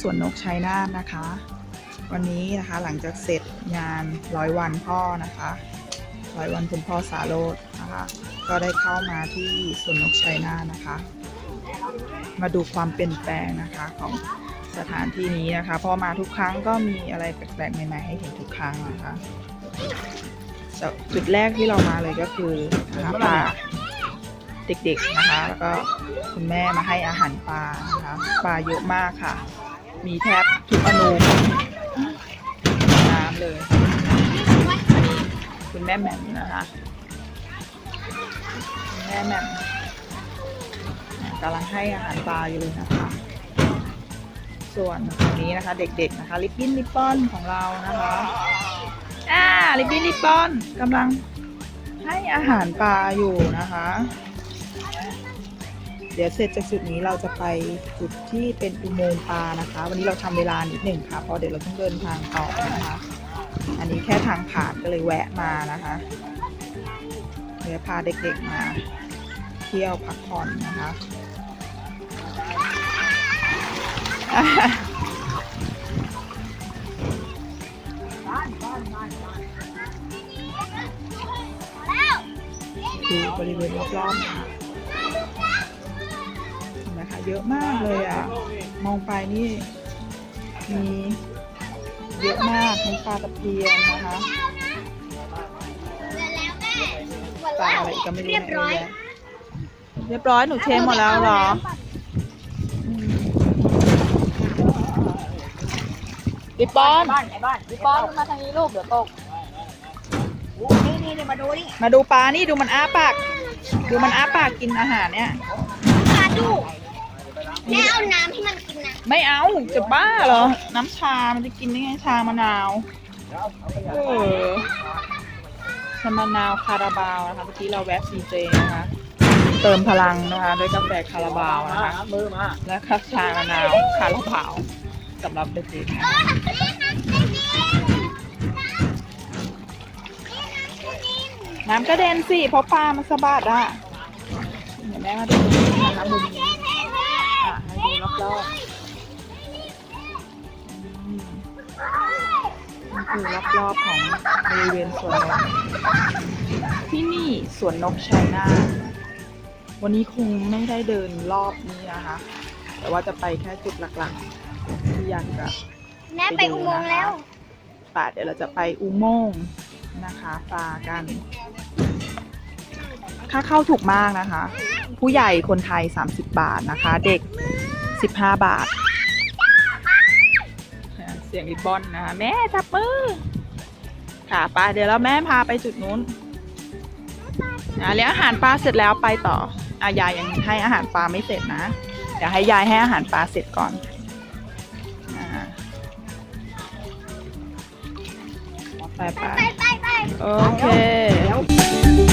สวนนกชัยนาทนะคะ วันนี้นะคะหลังจากเสร็จงานร้อยวันพ่อนะคะร้อยวันคุณพ่อสาโรจน์นะคะ ก็ได้เข้ามาที่สวนนกชัยนาทนะคะ มาดูความเปลี่ยนแปลงนะคะของสถานที่นี้นะคะพอมาทุกครั้งก็มีอะไรแปลกๆใหม่ๆให้เห็นทุกครั้งนะคะจุดแรกที่เรามาเลยก็คือนะคะปลาเด็กๆนะคะ แล้วก็คุณแม่มาให้อาหารปลานะคะปลาเยอะมากค่ะ มีแทบทุกอนูน้ำเลยนนี้คุณแม่แหม่มนะคะคุณแม่แหม่มกำลังให้อาหารปลาอยู่เลยนะคะ ส่วนตรงนี้นะคะเด็กๆนะคะ ลิปบิ้นลิปปอนของเรานะคะอ่าลิปบิ้นลิปปอนกำลังให้อาหารปลาอยู่นะคะ เดี๋ยวเสร็จจากจุดนี้เราจะไปจุดที่เป็นอุโมงค์ปลานะคะ วันนี้เราทำเวลานิดหนึ่งค่ะเพราะเดี๋ยวเราต้องเดินทางต่อนะคะ อันนี้แค่ทางผ่านก็เลยแวะมานะคะเดี๋ยวพาเด็กๆมา เที่ยวพักผ่อนนะคะดูบริเวณรอบๆนะคะ เห็นไหมคะเยอะมากเลยอะ มองไปนี่ มีเยอะมากทั้งปลาตะเพียนนะคะปลาอะไรอีกก็ไม่รู้เรียบร้อยเะแะเรียบร้อยหนูเทหมดแล้วเหรออืมปิปอนบ้านไหนบ้านปิปอนมาทางนี้ลูกเดี๋ยวตกนี่นี่นี่มาดูนี่มาดูปลานี่ดูมันอ้าปาก ดูมันอ้าปากกินอาหารเนี่ยมาดู แม่เอาน้ำให้มันกินนะไม่เอาจะบ้าเหรอ น้ำชา มันจะกินได้ไงชามะนาวเออชามะนาวคาราบาวนะคะเมื่อกี้เราแวะซีเจนะคะ เติมพลังนะคะด้วยกาแฟคาราบาวนะคะมือมาและก็ชามะนาวคาราบาวสำหรับเด็กๆนะคะน้ำกระเด็นสิเพราะปลามันสะบัดอะเดี๋ยวแม่มาดูตรงนี้นะคะมุมนี้อะให้ดู รอบๆอืมนี่คือรอบๆของบริเวณสวนนกที่นี่สวนนกชัยนาทวันนี้คงไม่ได้เดินรอบนี้นะคะ แต่ว่าจะไปแค่จุดหลักๆ ที่อยากจะแม่ไปอุโมงค์แล้วป่าเดี๋ยวเราจะไปอุโมงค์นะคะปลากันค่าเข้าถูกมากนะคะ ผู้ใหญ่คนไทย 30 บาทนะคะ เด็ก 15 บาท เสียงริบบอนนะคะแม่จับมือ ค่ะไปเดี๋ยวแล้วแม่พาไปจุดนู้นอะเลี้ยงอาหารปลาเสร็จแล้วไปต่ออะยายยังให้อาหารปลาไม่เสร็จนะ เดี๋ยวให้ยายให้อาหารปลาเสร็จก่อนไปปไปไปไปโอเค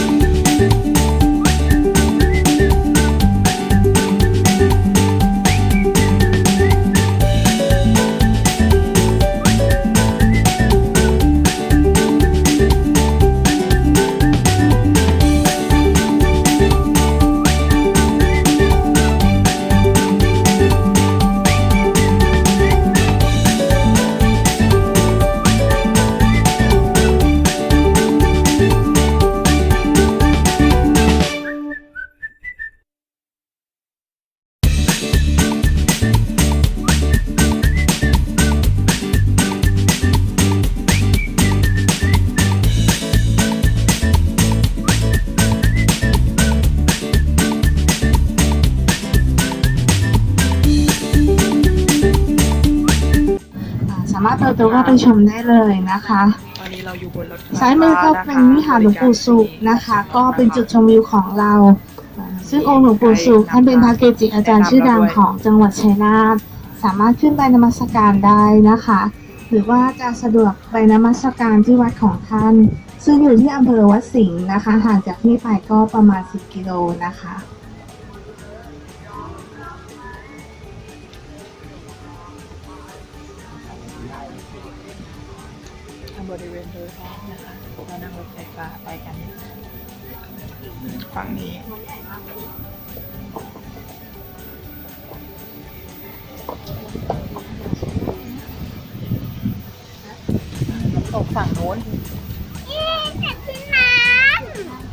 อ่าสามารถเปิดตัวเข้าไปชมได้เลยนะคะ ตอนนี้เราอยู่บนรถไฟซ้ายมือก็เป็นวิหารหลวงปู่สุขนะคะ ก็เป็นจุดชมวิวของเราอ่าซึ่งองค์หลวงปู่สุขท่านเป็นพระเกจิอาจารย์ชื่อดังของจังหวัดชัยนาทสามารถขึ้นไปนมัสการได้นะคะ หรือว่าจะสะดวกไปนมัสการที่วัดของท่าน ซึ่งอยู่ที่อำเภอวัดสิงห์นะคะห่างจากที่ไปก็ประมาณ 10 กิโลนะคะั่งนี้ ตกฝั่งโน้นเอ๊น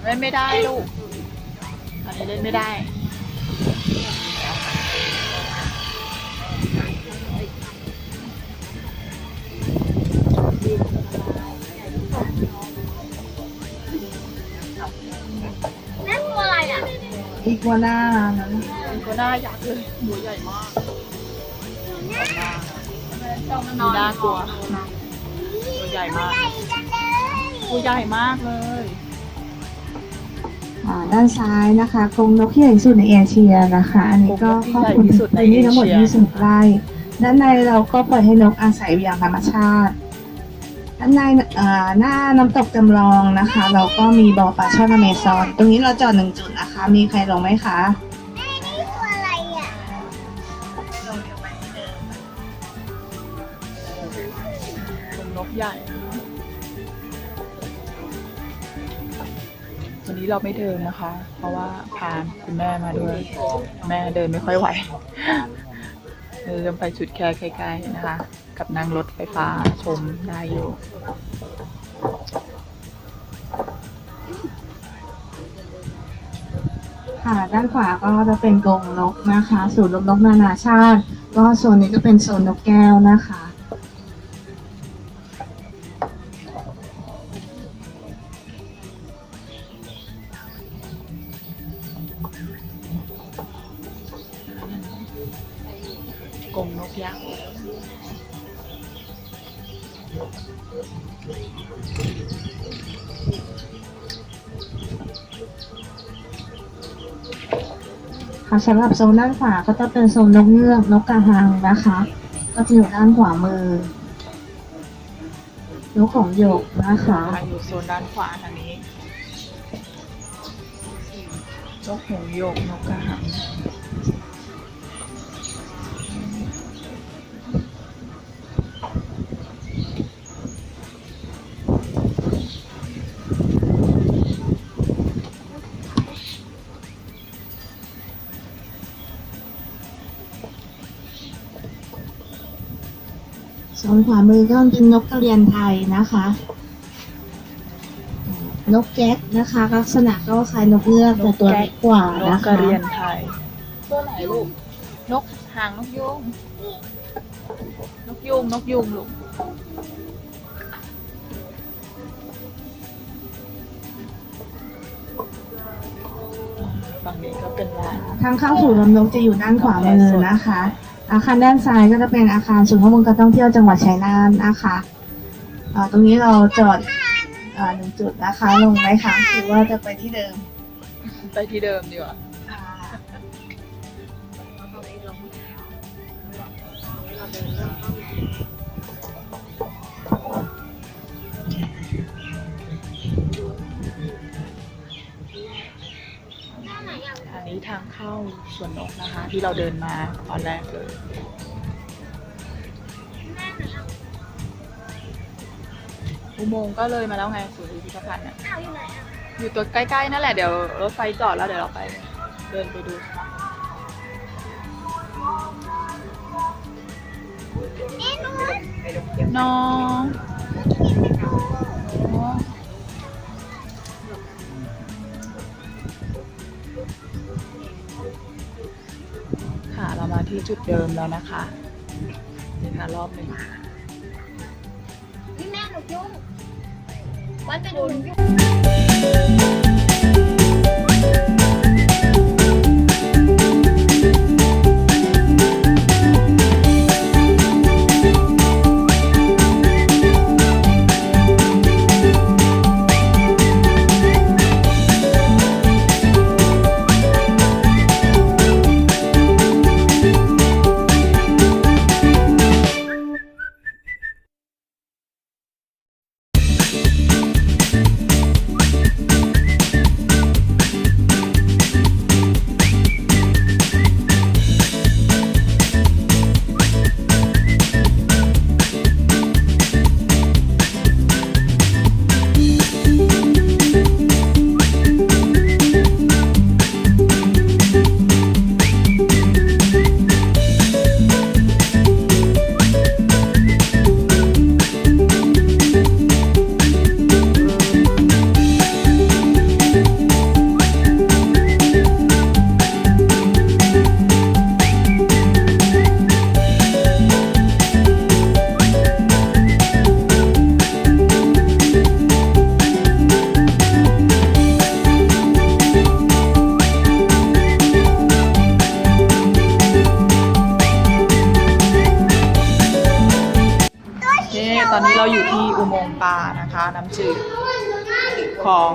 เล่นไม่ได้ลูก อันนี้เล่นไม่ได้ กัวน่านะมันก็น่ายักษ์เลยหัวใหญ่มากดูน่ากลัวตัวใหญ่มากใหญ่จังเลยตัวใหญ่มากเลยอ่าด้านซ้ายนะคะกรงนกที่ใหญ่ที่สุดในเอเชียนะคะ อันนี้ก็ครอบคลุมพื้นที่ทั้งหมด 20 ไร่ ด้านในเราก็ปล่อยให้นกอาศัยอยู่อย่างธรรมชาติ ด้านในหน้าน้ำตกจำลองนะคะ เราก็มีบ่อปลาช่อนอเมซอน ตรงนี้เราจอดหนึ่งจุดนะคะ มีใครลงไหมคะนี่ตัวอะไรอะเป็นนกใหญ่ วันนี้เราไม่เดินนะคะ เพราะว่าพาคุณแม่มาด้วย แม่เดินไม่ค่อยไหว เดินไปจุดแค่ใกลๆนะคะ กับนั่งรถไฟฟ้าชมได้อยู่ ค่ะ ด้านขวาก็จะเป็นกรงนกนะคะ ศูนย์รวมนกนานาชาติ ก็โซนนี้ก็เป็นโซนนกแก้วนะคะ ค่ะสำหรับโซนด้านขวาก็จะเป็นโซนนกเงือกนกกระหังนะคะ ก็จะอยู่ด้านขวามือนกของหยกนะคะอยู่โซนด้านขวาทางนี้นกหงส์หยกนกกระหัง ขวามือก็เป็นนกกระเรียนไทยนะคะ นกแก๊กนะคะ ลักษณะก็คล้ายนกเงือกแต่ตัวเล็กกว่านกนะกระคะเรียนไทย ตัวไหนลูก นกหางนกยุง นกยุงนกยุงลูก ฝั่งนี้ก็เป็นร้าน ทางเข้าสู่ลำนกจะอยู่ด้านขวามือนะคะ อาคารด้านซ้ายก็จะเป็นอาคารศูนย์ข้อมูลการท่องเที่ยวจังหวัดชัยนาทนะคะตรงนี้เราจอดอหนึ่งจุดนะคะลงไหมคะหรือว่าจะไปที่เดิม ไปที่เดิมดีกว่า นนี้ทางเข้าสวนนกนะคะ ที่เราเดินมาตอนแรกเลยอุโมงค์ก็เลยมาแล้วไงศูนย์พิพิธภัณฑ์น่ะเอาอยู่ไหนอะอยู่ตัวใกล้ๆนั่นแหละเดี๋ยวรถไฟจอดแล้วเดี๋ยวเราไป เดินไปดูนี่นู้นน้อง ที่จุดเดิมแล้วนะคะนี่ค่ะรอบหนึ่งพี่แม่หนูยุ่งวันไปดูหนูยุ่ง น้ำจืดของ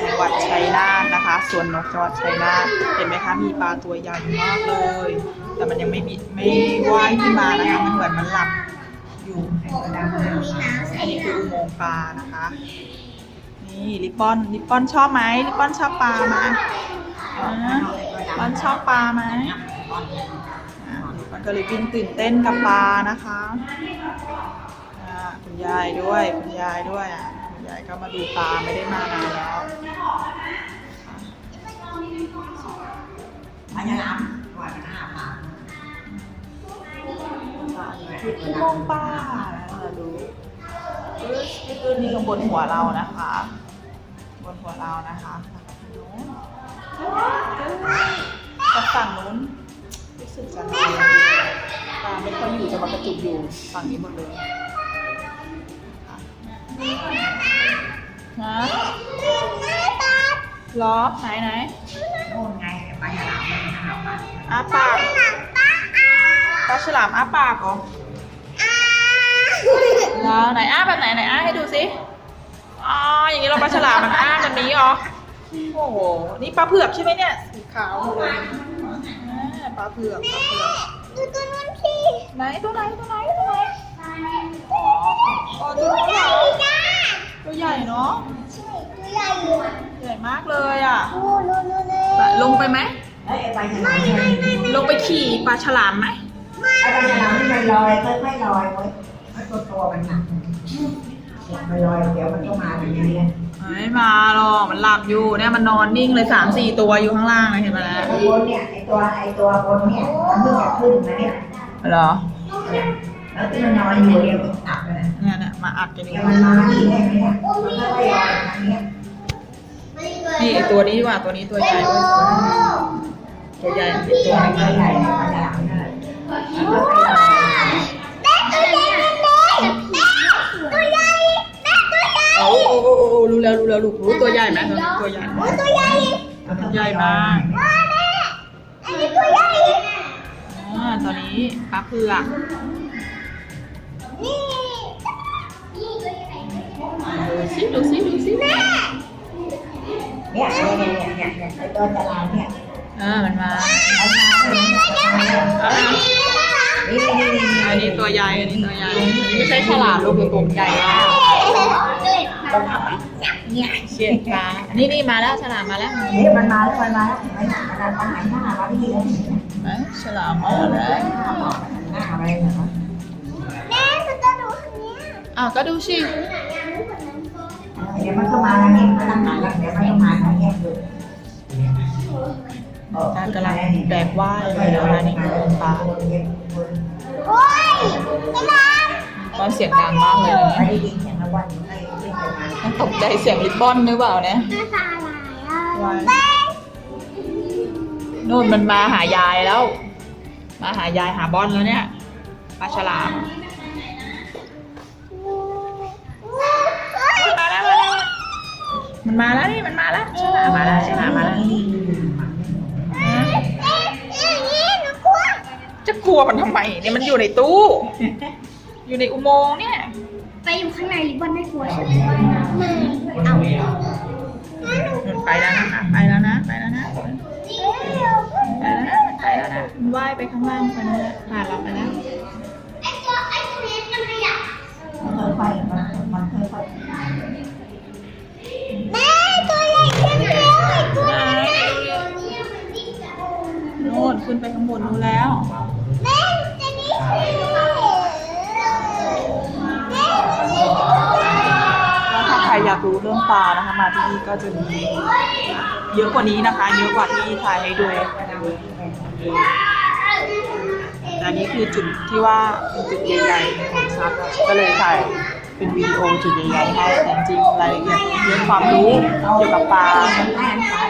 จังหวัดชัยนาทนะคะสวนนกจังหวัดชัยนาทเห็นไหมคะมีปลาตัวใหญ่มากเลย แต่มันยังไม่มีไม่ว่ายขึ้นมานะคะมันเหมือนมันหลับอยู่อันนี้คืออุโมงค์ปลานะคะ นี่ลิปปอนลิปปอนชอบไหมลิปปอนชอบปลาไหมลิปปอนชอบปลาไหมอ่าลิปปอนก็เลยวิ่งตื่นเต้นกับปลานะคะคุณยายด้วยคุณยายด้วยอะ ยายก็มาดูปลาไม่ได้มานานแล้วอันนี้น้ำก่อนหน้าปากอุโมงปลาดูนี่คือนี่ข้างบนหัวเรานะคะ บนหัวเรานะคะจากฝั่งนู้นรู้สึกจะน้อยปลาไม่ค่อยอยู่จะมากระจุกอยู่ฝั่งนี้หมดเลย นะล้อไหนไหนโน่นไงไปหลังไปหาปากอ้าปากปลาฉลามอ้าปากเหรอแล้วไหนอ้าแบบไหนไหนอ้าให้ดูสิอ๋ออย่างนี้เราปลาฉลามมันอ้าแบบนี้เหรอโอ้โหนี่ปลาเผือกใช่ไหมเนี่ยสีขาวเลยอ่าปลาเผือกปลาเผือกดูตัวนั้นพี่ไหนตัวไหนตัวไหนตัวไหน อ๋ออ๋อตัวนู้นเหรอตัวใหญ่เนาะตัวใหญ่อยู่ใหญ่มากเลยอะโอ้โหโน่นเลยลงไปไหมเฮ้ยไปหลังไม่ไม่ลงไปขี่ปลาฉลามไหมไอ้ไปหลังมันลอยค่อยๆลอยไว้ตัวตัวมันหนักมันลอยเดี๋ยวมันก็มาอย่างนี้ไม่มาหรอกมันหลับอยู่เนี่ยมันนอนนิ่งเลยสามสี่ตัวอยู่ข้างล่างนะเห็นไหมล่ะไอ้บนเนี่ยไอ้ตัวไอ้ตัวบนเนี่ยมันเพิ่งจะขึ้นมาเนี่ยเหรอแล้วที่มันนอนอยู่เนี่ย มันตับเลยเนี่ยเนี่ยมาอัดกันเดี๋ยวมันมาที่เนี่ยเนี่ยมันก็ลอยทางเนี้ยนี่ไอ้ตัวนี้ดีกว่าตัวนี้ตัวใหญ่เว้ยตัวใหญ่อีกตัวหนึงตัวใหญ่ไปหลังเลยมันก็ไปลอยตัวใหญ่ม่ตัวใหญ่โอ้โอ้โอ้โอ้รู้แล้วรู้แล้วลูกรู้ตัวใหญ่ไหมตัวใหญ่ตัวใหญ่ตัวใหญ่มากว้าแม่อันนี้ตัวใหญ่อ่าตอนนี้ปลาเผือกนี่ ดูสิดูสิดูสิเนี่ยเนี่ยเนี่ยเนี่ยเนี่ยตัวจะลายเนี่ยอ่ามันมาไอ้มาเลยเนี่ยอ่านี่นี่นี่อันนี้ตัวใหญ่อันนี้ตัวใหญ่ไม่ใช่ฉลามลูกตัวใหญ่มากเนี่ยเชียดปลานี่นี่มาแล้วฉลามมาแล้วนี่มันมาแล้วมันมาแล้วมันมันมันหันหน้ามาที่นี่ฉลามมาแล้วหน้าอะไรเหรอแม่จะจะดูทางนี้อ้าวก็ดูสิ เดี๋ยวมันก็มาแล้วเนี่ยมันตั้งนานแล้วเดี๋ยวมันก็มาแล้วเนี่ยการกำลังแบกว่ายเลยนะคะนี่ปลาโอ้ยกระลาตอนเสียงดังมากเลยนะไม่ได้ยินเสียงระวันไม่ได้ยินเสียงมามันตกใจเสียงลิปบอนหรือเปล่าเนี่ยน้าตาอะไรอะว้ายนู่นมันมาหายายแล้ว มาหายายหาบอนแล้วเนี่ยปลาฉลาม มันมาแล้วนี่มันมาแล้วฉลามมาแล้วฉลามมาแล้วเอ๊ะอย่างนี้หนูกลัวจะกลัวมันทำไมเนี่ยมันอยู่ในตู้ อยู่ในอุโมงค์เนี่ยไปอยู่ข้างในลิบอนไม่กลัวใช่ไหมไม่เอามันไปแล้วนะไปแล้วนะไปแล้วนะไปแล้วนะไปแล้วนะมันว่ายไปข้างล่างไปแล้วนะผ่านเราไปแล้วไอ้ตัวไอ้ตัวนี้มันขยับมันค่อยๆมันมันค่อยแโน่นขึ้นไปข้างบนนู้นแล้ว แม่ตัวนี้แม่ตัวนี้แล้วถ้าใครอยากรู้เรื่องปลานะคะ มาที่นี่ก็จะมีเยอะกว่านี้นะคะ เยอะกว่าที่ถ่ายให้ดูแต่อันนี้คือจุดที่ว่าเป็นจุดใหญ่ๆของซับก็เลยถ่ายเป็นวิดีโอจุดใหญ่ๆให้แต่จริงๆรายละเอียดเรื่องความรู้เกี่ยวกับปลา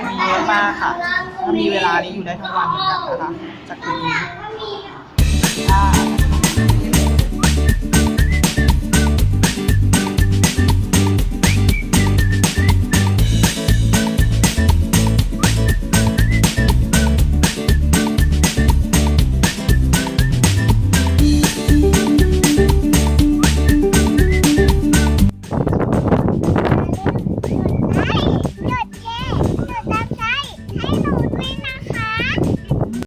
มีเยอะมากค่ะ ถ้ามีเวลานี้อยู่ได้ทั้งวันเหมือนกันนะคะจากจุดนี้ค่ะ